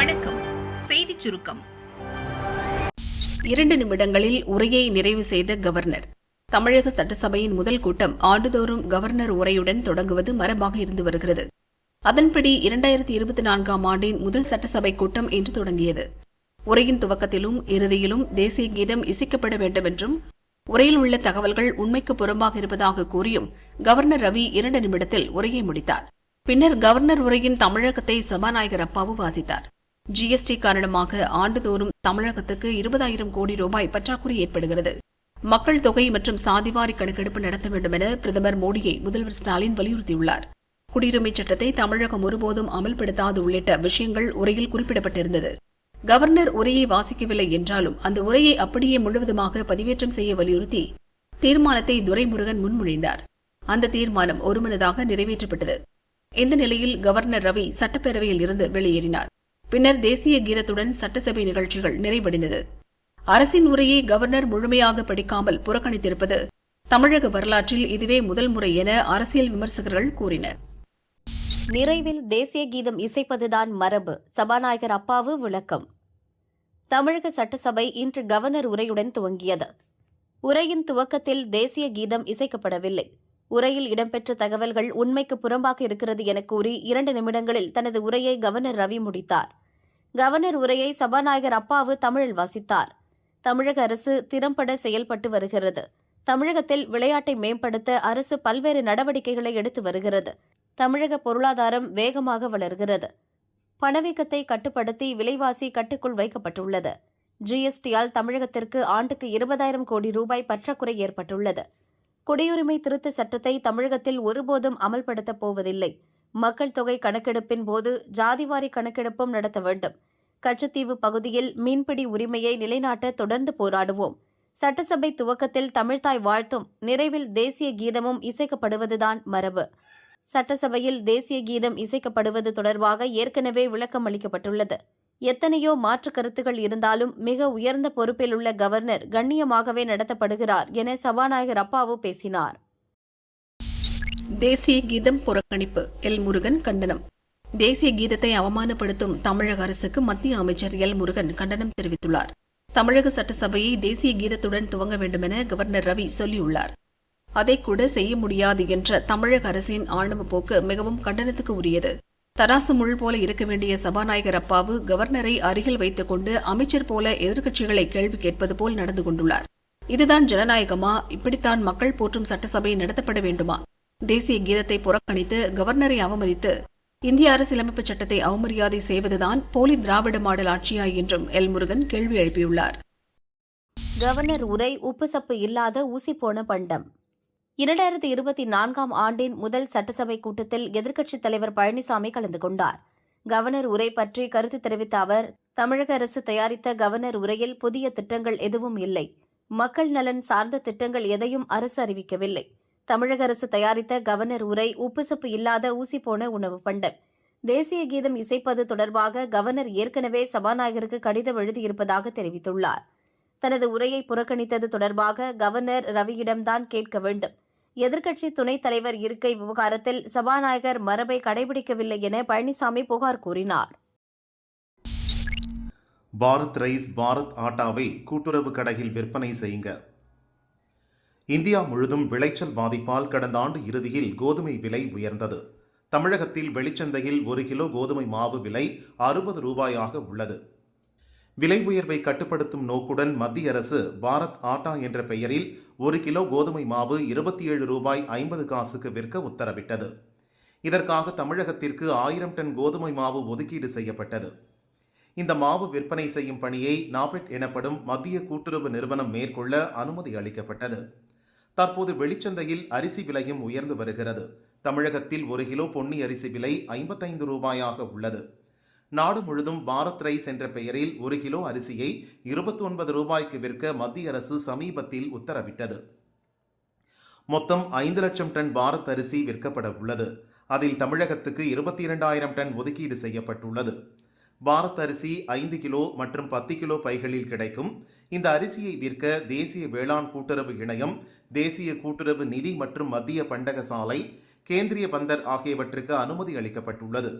வணக்கம். செய்தி சுருக்கம். இரண்டு நிமிடங்களில் உரையை நிறைவு செய்த கவர்னர். தமிழக சட்டசபையின் முதல் கூட்டம் ஆண்டுதோறும் கவர்னர் உரையுடன் தொடங்குவது மரபாக இருந்து வருகிறது. அதன்படி இரண்டாயிரத்தி இருபத்தி நான்காம் ஆண்டின் முதல் சட்டசபை கூட்டம் இன்று தொடங்கியது. உரையின் துவக்கத்திலும் இறுதியிலும் தேசிய கீதம் இசைக்கப்பட வேண்டும் என்றும் உரையில் உள்ள தகவல்கள் உண்மைக்கு புறம்பாக இருப்பதாக கூறியும் கவர்னர் ரவி இரண்டு நிமிடத்தில் உரையை முடித்தார். பின்னர் கவர்னர் உரையின் தமிழகத்தை சபாநாயகர் அப்பாவு வாசித்தார். ஜிஎஸ்டி காரணமாக ஆண்டுதோறும் தமிழகத்துக்கு இருபதாயிரம் கோடி ரூபாய் பற்றாக்குறை ஏற்படுகிறது. மக்கள் தொகை மற்றும் சாதிவாரி கணக்கெடுப்பு நடத்த வேண்டும் என பிரதமர் மோடியை முதல்வர் ஸ்டாலின் வலியுறுத்தியுள்ளார். குடியுரிமை சட்டத்தை தமிழகம் ஒருபோதும் அமல்படுத்தாது உள்ளிட்ட விஷயங்கள் உரையில் குறிப்பிடப்பட்டிருந்தது. கவர்னர் உரையை வாசிக்கவில்லை என்றாலும் அந்த உரையை அப்படியே முழுவதுமாக பதிவேற்றம் செய்ய வலியுறுத்தி தீர்மானத்தை துரைமுருகன் முன்மொழிந்தார். அந்த தீர்மானம் ஒருமனதாக நிறைவேற்றப்பட்டது. இந்த நிலையில் கவர்னர் ரவி சட்டப்பேரவையில் இருந்து வெளியேறினார். பின்னர் தேசிய கீதத்துடன் சட்டசபை நிகழ்ச்சிகள் நிறைவடைந்தது. அரசின் உரையை கவர்னர் முழுமையாக படிக்காமல் புறக்கணித்திருப்பது தமிழக வரலாற்றில் இதுவே முதல் முறை என அரசியல் விமர்சகர்கள் கூறினர். நிறைவில் தேசிய கீதம் இசைப்பதுதான் மரபு. சபாநாயகர் அப்பாவு விளக்கம். தமிழக சட்டசபை இன்று கவர்னர் உரையுடன் துவங்கியது. உரையின் துவக்கத்தில் தேசிய கீதம் இசைக்கப்படவில்லை. உரையில் இடம்பெற்ற தகவல்கள் உண்மைக்கு புறம்பாக இருக்கிறது என கூறி இரண்டு நிமிடங்களில் தனது உரையை கவர்னர் ரவி முடித்தார். கவர்னர் உரையை சபாநாயகர் அப்பாவு தமிழில் வாசித்தார். தமிழக அரசு திறம்பட செயல்பட்டு வருகிறது. தமிழகத்தில் விளையாட்டை மேம்படுத்த அரசு பல்வேறு நடவடிக்கைகளை எடுத்து வருகிறது. தமிழக பொருளாதாரம் வேகமாக வளர்கிறது. பணவீக்கத்தை கட்டுப்படுத்தி விலைவாசி கட்டுக்குள் வைக்கப்பட்டுள்ளது. ஜிஎஸ்டியால் தமிழகத்திற்கு ஆண்டுக்கு இருபதாயிரம் கோடி ரூபாய் பற்றாக்குறை ஏற்பட்டுள்ளது. குடியுரிமை திருத்த சட்டத்தை தமிழகத்தில் ஒருபோதும் அமல்படுத்தப் போவதில்லை. மக்கள் தொகை கணக்கெடுப்பின் போது ஜாதிவாரி கணக்கெடுப்பும் நடத்த வேண்டும். கச்சத்தீவு பகுதியில் மீன்பிடி உரிமையை நிலைநாட்ட தொடர்ந்து போராடுவோம். சட்டசபை துவக்கத்தில் தமிழ்தாய் வாழ்த்தும் நிறைவில் தேசிய கீதமும் இசைக்கப்படுவதுதான் மரபு. சட்டசபையில் தேசிய கீதம் இசைக்கப்படுவது தொடர்பாக ஏற்கனவே விளக்கம் அளிக்கப்பட்டுள்ளது. எத்தனையோ மாற்று கருத்துகள் இருந்தாலும் மிக உயர்ந்த பொறுப்பில் உள்ள கவர்னர் கண்ணியமாகவே நடத்தப்படுகிறார் என சபாநாயகர் அப்பாவு பேசினார். தேசிய கீதம் புறக்கணிப்பு. எல். முருகன் கண்டனம். தேசிய கீதத்தை அவமானப்படுத்தும் தமிழக அரசுக்கு மத்திய அமைச்சர் எல். முருகன் கண்டனம் தெரிவித்துள்ளார். தமிழக சட்டசபையை தேசிய கீதத்துடன் துவங்க வேண்டுமென கவர்னர் ரவி சொல்லியுள்ளார். அதை கூட செய்ய முடியாது என்ற தமிழக அரசின் ஆணவ போக்கு மிகவும் கண்டனத்துக்கு உரியது. தராசு முள் போல இருக்க வேண்டிய சபாநாயகர் அப்பாவு கவர்னரை அருகில் வைத்துக் கொண்டு அமைச்சர் போல எதிர்க்கட்சிகளை கேள்வி கேட்பது போல் நடந்து கொண்டுள்ளார். இதுதான் ஜனநாயகமா? இப்படித்தான் மக்கள் போற்றும் சட்டசபை நடத்தப்பட வேண்டுமா? தேசிய கீதத்தை புறக்கணித்து கவர்னரை அவமதித்து இந்திய அரசியலமைப்பு சட்டத்தை அவமரியாதை செய்வதுதான் போலி திராவிட மாடல் ஆட்சியா என்றும் எல். முருகன் கேள்வி எழுப்பியுள்ளார். கவர்னர் உரை உப்பு சப்பு இல்லாத ஊசி போன பண்டம். இரண்டாயிரத்தி இருபத்தி நான்காம் ஆண்டின் முதல் சட்டசபை கூட்டத்தில் எதிர்க்கட்சித் தலைவர் பழனிசாமி கலந்து கொண்டார். கவர்னர் உரை பற்றி கருத்து தெரிவித்த அவர் தமிழக அரசு தயாரித்த கவர்னர் உரையில் புதிய திட்டங்கள் எதுவும் இல்லை. மக்கள் நலன் சார்ந்த திட்டங்கள் எதையும் அரசு அறிவிக்கவில்லை. தமிழக அரசு தயாரித்த கவர்னர் உரை உப்புசப்பு இல்லாத ஊசி போன உணவு பண்டம். தேசிய கீதம் இசைப்பது தொடர்பாக கவர்னர் ஏற்கனவே சபாநாயகருக்கு கடிதம் எழுதியிருப்பதாக தெரிவித்துள்ளார். தனது உரையை புறக்கணித்தது தொடர்பாக கவர்னர் ரவியிடம்தான் கேட்க வேண்டும். எதிர்க்கட்சி துணைத் தலைவர் இருக்கை விவகாரத்தில் சபாநாயகர் மரபை கடைபிடிக்கவில்லை என பழனிசாமி புகார் கூறினார். பாரத் ரைஸ் பாரத் ஆட்டாவை கூட்டுறவு கடையில் விற்பனை செய்யுங்க. இந்தியா முழுதும் விளைச்சல் பாதிப்பால் கடந்த ஆண்டு இறுதியில் கோதுமை விலை உயர்ந்தது. தமிழகத்தில் வெளிச்சந்தையில் ஒரு கிலோ கோதுமை மாவு விலை அறுபது ரூபாயாக உள்ளது. விலை உயர்வை கட்டுப்படுத்தும் நோக்குடன் மத்திய அரசு பாரத் ஆட்டா என்ற பெயரில் ஒரு கிலோ கோதுமை மாவு இருபத்தி ஏழு ரூபாய் ஐம்பது காசுக்கு விற்க உத்தரவிட்டது. இதற்காக தமிழகத்திற்கு ஆயிரம் டன் கோதுமை மாவு ஒதுக்கீடு செய்யப்பட்டது. இந்த மாவு விற்பனை செய்யும் பணியை நாபெட் எனப்படும் மத்திய கூட்டுறவு நிறுவனம் மேற்கொள்ள அனுமதி அளிக்கப்பட்டது. தற்போது வெளிச்சந்தையில் அரிசி விலையும் உயர்ந்து வருகிறது. தமிழகத்தில் ஒரு கிலோ பொன்னி அரிசி விலை ஐம்பத்தைந்து ரூபாயாக உள்ளது. நாடு முழுதும் பாரத் ரைஸ் என்ற பெயரில் ஒரு கிலோ அரிசியை இருபத்தி ஒன்பது ரூபாய்க்கு விற்க மத்திய அரசு சமீபத்தில் உத்தரவிட்டது. மொத்தம் ஐந்து லட்சம் டன் பாரத் அரிசி விற்கப்பட உள்ளது. அதில் தமிழகத்துக்கு இருபத்தி இரண்டாயிரம் டன் ஒதுக்கீடு செய்யப்பட்டுள்ளது. பாரத் அரிசி ஐந்து கிலோ மற்றும் பத்து கிலோ பைகளில் கிடைக்கும். இந்த அரிசியை விற்க தேசிய வேளாண் கூட்டுறவு இணையம் தேசிய கூட்டுறவு நிதி மற்றும் மத்திய பண்டக சாலை கேந்திரிய பந்தர் ஆகியவற்றுக்கு அனுமதி அளிக்கப்பட்டுள்ளது.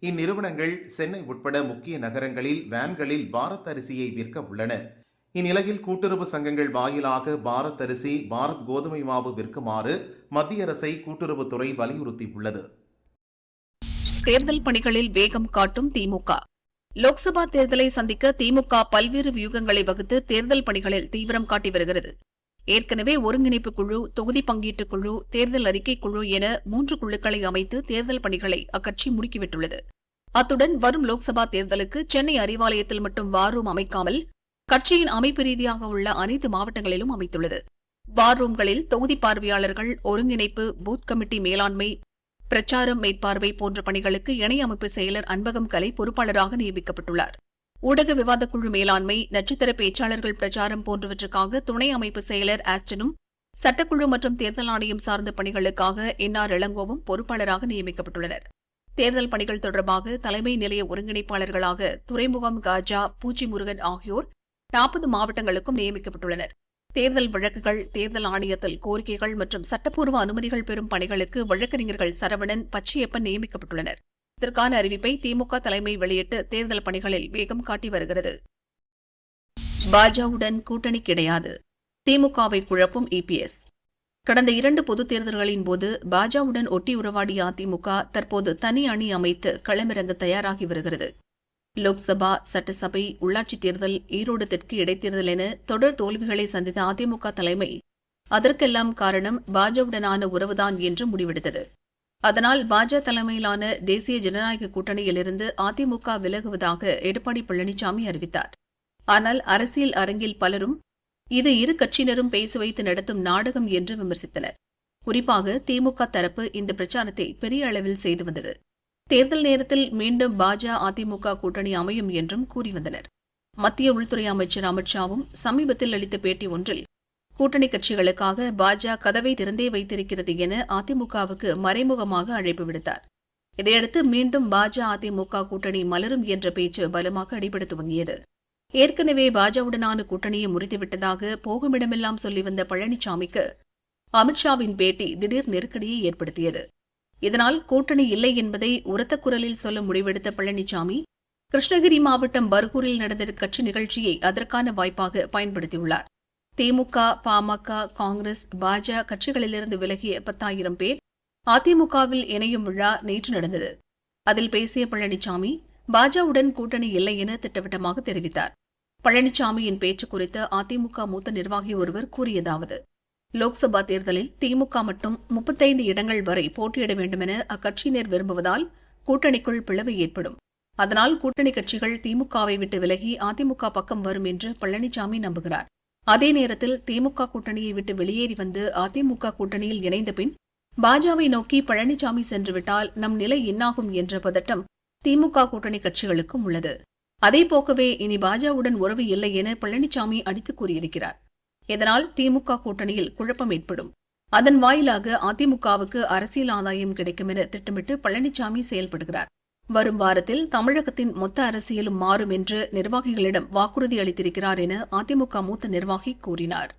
இந்நிறுவனங்கள் சென்னை உட்பட முக்கிய நகரங்களில் வேன்களில் பாரத் அரிசியை விற்க உள்ளன. இந்நிலையில் கூட்டுறவு சங்கங்கள் வாயிலாக பாரத் அரிசி பாரத் கோதுமை மாவு விற்குமாறு மத்திய அரசை கூட்டுறவுத்துறை வலியுறுத்தியுள்ளது. தேர்தல் பணிகளில் வேகம் காட்டும் திமுக. லோக்சபா தேர்தலை சந்திக்க திமுக பல்வேறு வியூகங்களை வகுத்து தேர்தல் பணிகளில் தீவிரம் காட்டி வருகிறது. ஏற்கனவே ஒருங்கிணைப்பு குழு தொகுதி பங்கீட்டு குழு தேர்தல் அறிக்கை குழு என மூன்று குழுக்களை அமைத்து தேர்தல் பணிகளை அக்கட்சி முடுக்கிவிட்டுள்ளது. அத்துடன் வரும் லோக்சபா தேர்தலுக்கு சென்னை அறிவாலயத்தில் மட்டும் வார்ரூம் அமைக்காமல் கட்சியின் அமைப்பு ரீதியாக உள்ள அனைத்து மாவட்டங்களிலும் அமைத்துள்ளது. வார் ரூம்களில் தொகுதி பார்வையாளர்கள் ஒருங்கிணைப்பு பூத் கமிட்டி மேலாண்மை பிரச்சாரம் மேற்பார்வை போன்ற பணிகளுக்கு இணையமைப்பு செயலர் அன்பகம் கலை பொறுப்பாளராக நியமிக்கப்பட்டுள்ளார். ஊடக விவாதக்குழு மேலாண்மை நட்சத்திர பேச்சாளர்கள் பிரச்சாரம் போன்றவற்றுக்காக துணை அமைப்பு செயலர் ஆஸ்டனும் சட்டக்குழு மற்றும் தேர்தல் ஆணையம் சார்ந்த பணிகளுக்காக என்ஆர் இளங்கோவும் பொறுப்பாளராக நியமிக்கப்பட்டுள்ளனர். தேர்தல் பணிகள் தொடர்பாக தலைமை நிலைய ஒருங்கிணைப்பாளர்களாக துறைமுகம் காஜா பூச்சி முருகன் ஆகியோர் நாற்பது மாவட்டங்களுக்கும் நியமிக்கப்பட்டுள்ளனர். தேர்தல் வழக்குகள் தேர்தல் ஆணையத்தில் கோரிக்கைகள் மற்றும் சட்டப்பூர்வ அனுமதிகள் பெறும் பணிகளுக்கு வழக்கறிஞர்கள் சரவணன் பச்சையப்பன் நியமிக்கப்பட்டுள்ளனர். இதற்கான அறிவிப்பை திமுக தலைமை வெளியிட்டு தேர்தல் பணிகளில் வேகம் காட்டி வருகிறது. பாஜவுடன் கூட்டணி கிடையாது. திமுகவை குழப்பும் இபிஎஸ் கடந்த இரண்டு பொதுத் தேர்தல்களின் போது பாஜவுடன் ஒட்டி உறவாடிய அதிமுக தற்போது தனி அணி அமைத்து களமிறங்க தயாராகி வருகிறது. லோக்சபா சட்டசபை உள்ளாட்சித் தேர்தல் ஈரோடு தெற்கு இடைத்தேர்தல் என தொடர் தோல்விகளை சந்தித்த அதிமுக தலைமை அதற்கெல்லாம் காரணம் பாஜவுடனான உறவுதான் என்று முடிவெடுத்தது. அதனால் பாஜ தலைமையிலான தேசிய ஜனநாயக கூட்டணியிலிருந்து அதிமுக விலகுவதாக எடப்பாடி பழனிசாமி அறிவித்தார். ஆனால் அரசியல் அரங்கில் பலரும் இது இரு கட்சியினரும் பேசி வைத்து நடத்தும் நாடகம் என்று விமர்சித்தனர். குறிப்பாக திமுக தரப்பு இந்த பிரச்சாரத்தை பெரிய அளவில் செய்து வந்தது. தேர்தல் நேரத்தில் மீண்டும் பாஜ அதிமுக கூட்டணி அமையும் என்றும் கூறி வந்தனர். மத்திய உள்துறை அமைச்சர் அமித்ஷாவும் சமீபத்தில் அளித்த பேட்டி ஒன்றில் கூட்டணி கட்சிகளுக்காக பாஜக கதவை திறந்தே வைத்திருக்கிறது என அதிமுகவுக்கு மறைமுகமாக அழைப்பு விடுத்தார். இதையடுத்து மீண்டும் பாஜ அதிமுக கூட்டணி மலரும் என்ற பேச்சு பலமாக அடிபட துவங்கியது ஏற்கனவே பாஜவுடனான கூட்டணியை முறித்துவிட்டதாக போகுமிடமெல்லாம் சொல்லி வந்த பழனிசாமிக்கு அமித்ஷாவின் பேட்டி திடீர் நெருக்கடியை ஏற்படுத்தியது. இதனால் கூட்டணி இல்லை என்பதை உரத்த குரலில் சொல்ல முடிவெடுத்த பழனிசாமி கிருஷ்ணகிரி மாவட்டம் பர்கூரில் நடந்த கட்சி நிகழ்ச்சியை அதற்கான வாய்ப்பாக பயன்படுத்தியுள்ளார். திமுக பாமக காங்கிரஸ் பாஜ கட்சிகளிலிருந்து விலகிய பத்தாயிரம் பேர் அதிமுகவில் இணையும் விழா நேற்று நடந்தது. அதில் பேசிய பழனிசாமி பாஜவுடன் கூட்டணி இல்லை என திட்டவட்டமாக தெரிவித்தார். பழனிசாமியின் பேச்சு குறித்து அதிமுக மூத்த நிர்வாகி ஒருவர் கூறியதாவது லோக்சபா தேர்தலில் திமுக மட்டும் முப்பத்தைந்து இடங்கள் வரை போட்டியிட வேண்டுமென அக்கட்சியினர் விரும்புவதால் கூட்டணிக்குள் பிளவு ஏற்படும். அதனால் கூட்டணி கட்சிகள் திமுகவை விட்டு விலகி அதிமுக பக்கம் வரும் என்று பழனிசாமி நம்புகிறார். அதே நேரத்தில் திமுக கூட்டணியை விட்டு வெளியேறி வந்து அதிமுக கூட்டணியில் இணைந்த பின் பாஜவை நோக்கி பழனிசாமி சென்றுவிட்டால் நம் நிலை என்னாகும் என்ற பதட்டம் திமுக கூட்டணி கட்சிகளுக்கும் உள்ளது. அதே போக்கவே இனி பாஜவுடன் உறவு இல்லை என பழனிசாமி அடித்துக் கூறியிருக்கிறார். இதனால் திமுக கூட்டணியில் குழப்பம் ஏற்படும். அதன் வாயிலாக அதிமுகவுக்கு அரசியல் ஆதாயம் கிடைக்கும் என திட்டமிட்டு பழனிசாமி செயல்படுகிறார். வரும் வாரத்தில் தமிழகத்தின் மொத்த அரசியலும் மாறும் என்று நிர்வாகிகளிடம் வாக்குறுதி அளித்திருக்கிறார் என அதிமுக மூத்த நிர்வாகி கூறினார்.